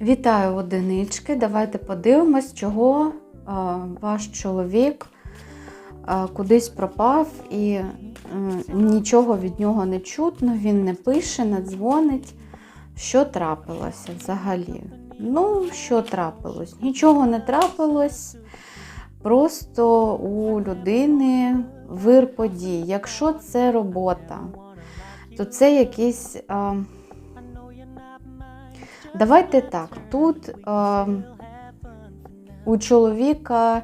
Вітаю одинички. Давайте подивимось, чого а, ваш чоловік а, кудись пропав і е, нічого від нього не чутно, він не пише, не дзвонить. Що трапилося взагалі? Ну, що трапилось? Нічого не трапилось. Просто у людини вир подій. Якщо це робота, то це якийсь. Давайте так. Тут е, у чоловіка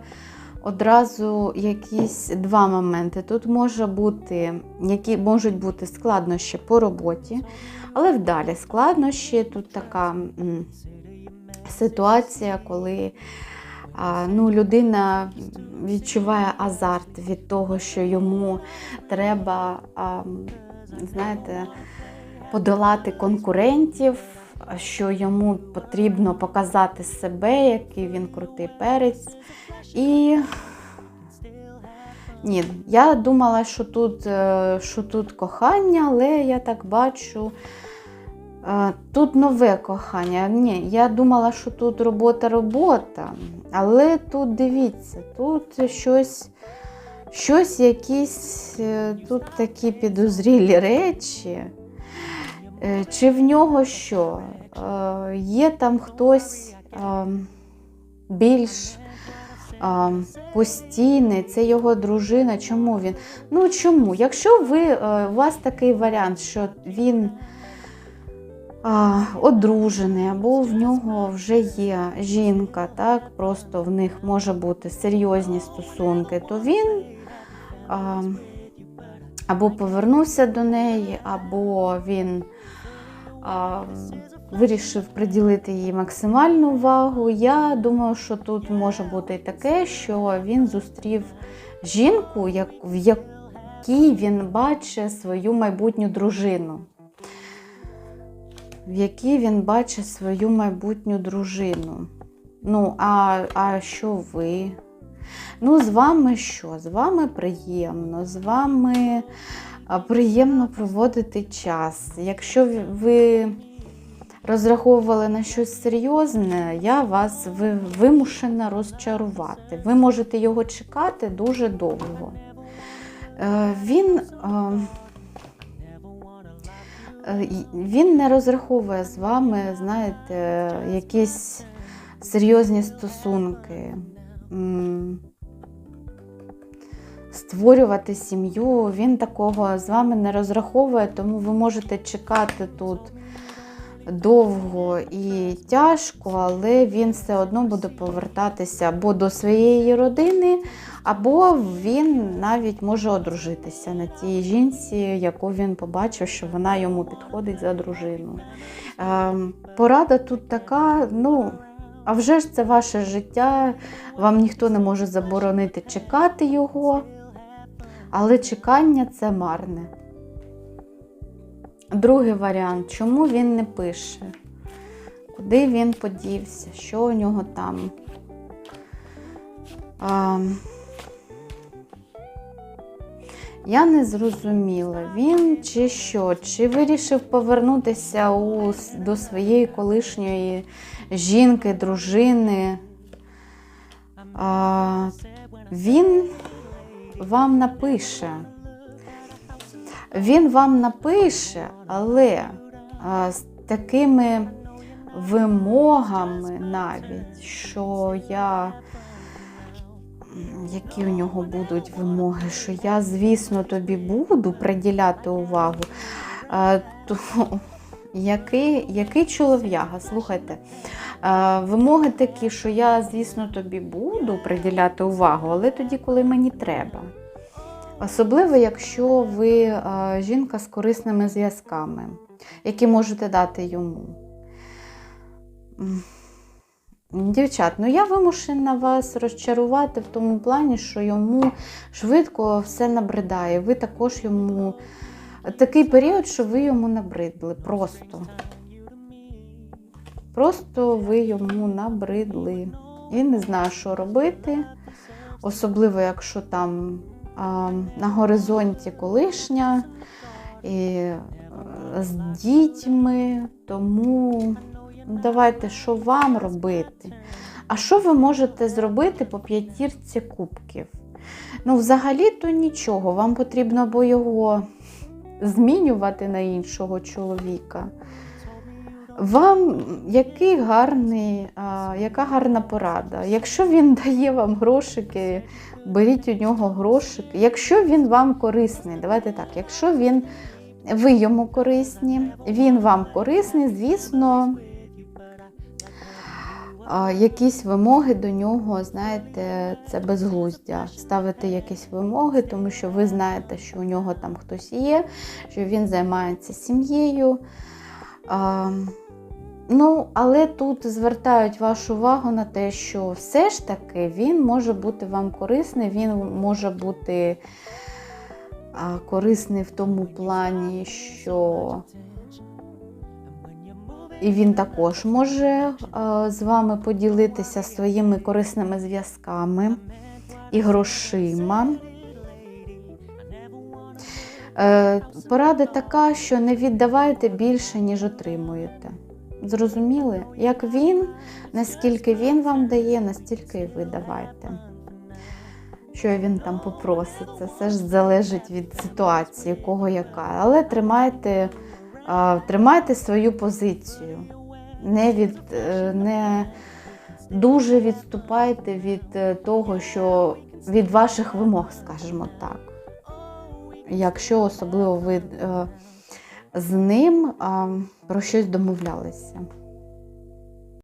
одразу якісь два моменти. Тут може бути, які можуть бути складнощі по роботі, але вдалі складнощі тут така м, ситуація, коли ну, людина відчуває азарт від того, що йому треба, знаєте, подолати конкурентів що йому потрібно показати себе, який він крутий перець. І ні, я думала, що тут, е, що тут кохання, але я так бачу. е, Тут нове кохання. Ні, я думала, що тут робота-робота. Але тут дивіться, тут щось, щось якісь, е, тут такі підозрілі речі. Е, Чи в нього що? Е, Є там хтось е, більш постійний, це його дружина. Чому він? Ну чому? Якщо ви, у вас такий варіант, що він одружений, або в нього вже є жінка, так, просто в них може бути серйозні стосунки, то він. Або повернувся до неї, або він а, вирішив приділити їй максимальну увагу. Я думаю, що тут може бути і таке, що він зустрів жінку, як, в якій він бачить свою майбутню дружину. В якій він бачить свою майбутню дружину. Ну, а, а що ви? Ну, з вами що? З вами приємно, з вами приємно проводити час. Якщо ви розраховували на щось серйозне, я вас вимушена розчарувати. Ви можете його чекати дуже довго. Е, Він, е, е, він не розраховує з вами, знаєте, якісь серйозні стосунки. Створювати сім'ю. Він такого з вами не розраховує, тому ви можете чекати тут довго і тяжко, але він все одно буде повертатися або до своєї родини, або він навіть може одружитися на тій жінці, яку він побачив, що вона йому підходить за дружину. Ем, Порада тут така, ну. А вже ж це ваше життя, вам ніхто не може заборонити чекати його, але чекання це марне. Другий варіант, чому він не пише? Куди він подівся? Що у нього там? А, я не зрозуміла, він чи що, чи вирішив повернутися у, до своєї колишньої жінки, дружини. А, він вам напише. Він вам напише, але а, з такими вимогами навіть, що я. Які у нього будуть вимоги, що я, звісно, тобі буду приділяти увагу. То, який, який чолов'яга? Слухайте, а, вимоги такі, що я, звісно, тобі буду приділяти увагу, але тоді, коли мені треба. Особливо, якщо ви а, жінка з корисними зв'язками, які можете дати йому. Дівчат, ну я вимушена вас розчарувати в тому плані, що йому швидко все набридає. Ви також йому такий період, що ви йому набридли. Просто. Просто ви йому набридли. Він не знає, що робити. Особливо, якщо там а, на горизонті колишня і е, з дітьми, тому Ну, Давайте, що вам робити? А що ви можете зробити по п'ятірці кубків? Ну, взагалі-то нічого. Вам потрібно або його змінювати на іншого чоловіка. Вам який гарний, а, яка гарна порада? Якщо він дає вам грошики, беріть у нього грошики. Якщо він вам корисний, давайте так, якщо він, ви йому корисні, він вам корисний, звісно, якісь вимоги до нього, знаєте, це безглуздя. Ставити якісь вимоги, тому що ви знаєте, що у нього там хтось є, що він займається сім'єю. Ну, але тут звертають вашу увагу на те, що все ж таки він може бути вам корисний, він може бути корисний в тому плані, що і він також може з вами поділитися своїми корисними зв'язками і грошима. Е, Порада така, що не віддавайте більше, ніж отримуєте. Зрозуміли? Як він, наскільки він вам дає, настільки і ви давайте. Що він там попросить, це все ж залежить від ситуації, кого яка. Але тримайте, тримайте свою позицію. Не, від, е, не дуже відступайте від е, того, що від ваших вимог, скажімо так. Якщо особливо ви е, з ним про щось домовлялися.